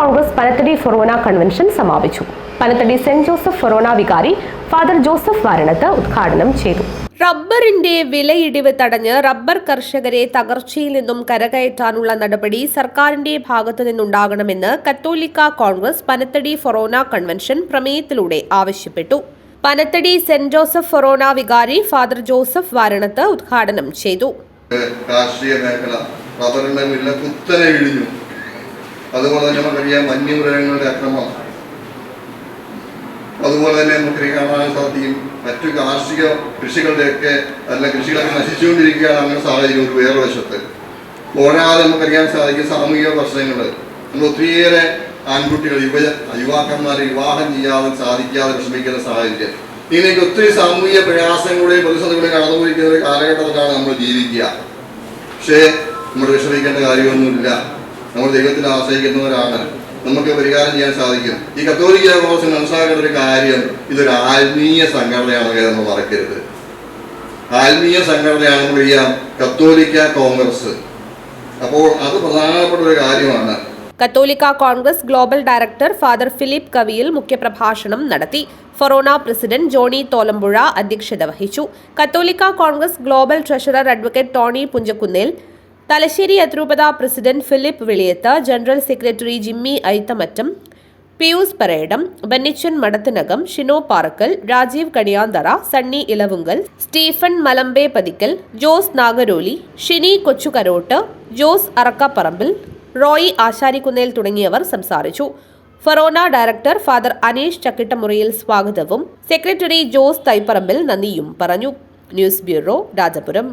കോൺഗ്രസ് പനത്തടി ഫൊറോന convention സമാപിച്ചു. Panathady saint Joseph ഫൊറോന വികാരി father Joseph Varanath ഉദ്ഘാടനം ചെയ്തു. റബ്ബറിന്റെ വിലയിടിവ് തടഞ്ഞ് റബ്ബർ കർഷകരെ തകർച്ചയിൽ നിന്നും കരകയറ്റാനുള്ള നടപടി സർക്കാരിന്റെ ഭാഗത്തു നിന്നുണ്ടാകണമെന്ന് കത്തോലിക്ക കോൺഗ്രസ് പനത്തടി ഫൊറോന കൺവെൻഷൻ പ്രമേയത്തിലൂടെ ആവശ്യപ്പെട്ടു. പനത്തടി സെന്റ് ജോസഫ് ഫൊറോന വികാരി ഫാദർ ജോസഫ് വാരണത്ത് ഉദ്ഘാടനം ചെയ്തു. കാർഷിക മേഖല റബ്ബറിന്റെ വില കുത്തനെ ഇടിഞ്ഞു. അതുപോലെ തന്നെ നമുക്കറിയാം വന്യമൃഗങ്ങളുടെ അക്രമം അതുപോലെ തന്നെ നമുക്ക് കാണാൻ സാധിക്കും മറ്റു കാർഷിക കൃഷികളുടെയൊക്കെ അല്ല കൃഷികളൊക്കെ നശിച്ചുകൊണ്ടിരിക്കുകയാണ് അങ്ങനെ സാഹചര്യം ഒരു വേറെ വശത്ത്. പോരാതെ നമുക്കറിയാൻ സാധിക്കും സാമൂഹിക പ്രശ്നങ്ങൾ. നമ്മൾ ഒത്തിരിയേറെ ആൺകുട്ടികൾ യുവ യുവാക്കന്മാരെ വിവാഹം ചെയ്യാതെ സാധിക്കാതെ വിഷമിക്കുന്ന സാഹചര്യം. ഇതിലേക്ക് ഒത്തിരി സാമൂഹിക പ്രയാസങ്ങളുടെയും പ്രതിസന്ധികളെയും കടന്നുപോയിരിക്കുന്ന ഒരു കാലഘട്ടത്തിലാണ് നമ്മൾ ജീവിക്കുക. പക്ഷേ നമ്മൾ വിഷമിക്കേണ്ട കാര്യമൊന്നുമില്ല. നമ്മൾ ദൈവത്തിൽ ആശ്രയിക്കുന്നവരാണ് നമുക്ക് പരിഹാരം ചെയ്യാൻ സാധിക്കും. ഈ കത്തോലിക്ക കോൺഗ്രസ് മനസ്സിലാക്കേണ്ട ഒരു കാര്യം ഇതൊരു ആത്മീയ സംഘടനയാണ് നമ്മൾ മറക്കരുത്. ആത്മീയ സംഘടനയാണ് നമുക്കറിയാം കത്തോലിക്ക കോൺഗ്രസ്. അപ്പോൾ അത് പ്രധാനപ്പെട്ട ഒരു കാര്യമാണ്. കത്തോലിക്ക Congress global director father Philip Kaviyil മുഖ്യപ്രഭാഷണം നടത്തി. ഫൊറോണ പ്രസിഡന്റ് ജോണി തോലമ്പുഴ അധ്യക്ഷത വഹിച്ചു. Catholic Congress global treasurer advocate Tony Punchakunnel Thalassery അതിരൂപത president Philip Viliyath general secretary Jimmy Aithamattam Pius Paredam Bennichan Madathinakam Shino Parakkal Rajeev Kaniyanthara Sunny Elavunkal Stephen Malambe Pathikkal Jose Nagaroli Shini Kochukarottu Jose Arakkaparambil Roy Asharikunnel തുടങ്ങിയവർ സംസാരിച്ചു. Forane director father Aneesh Chakkittamuriyil സ്വാഗതവും secretary Jose Thaiparambil നന്ദിയും പറഞ്ഞു. News bureau Rajapuram.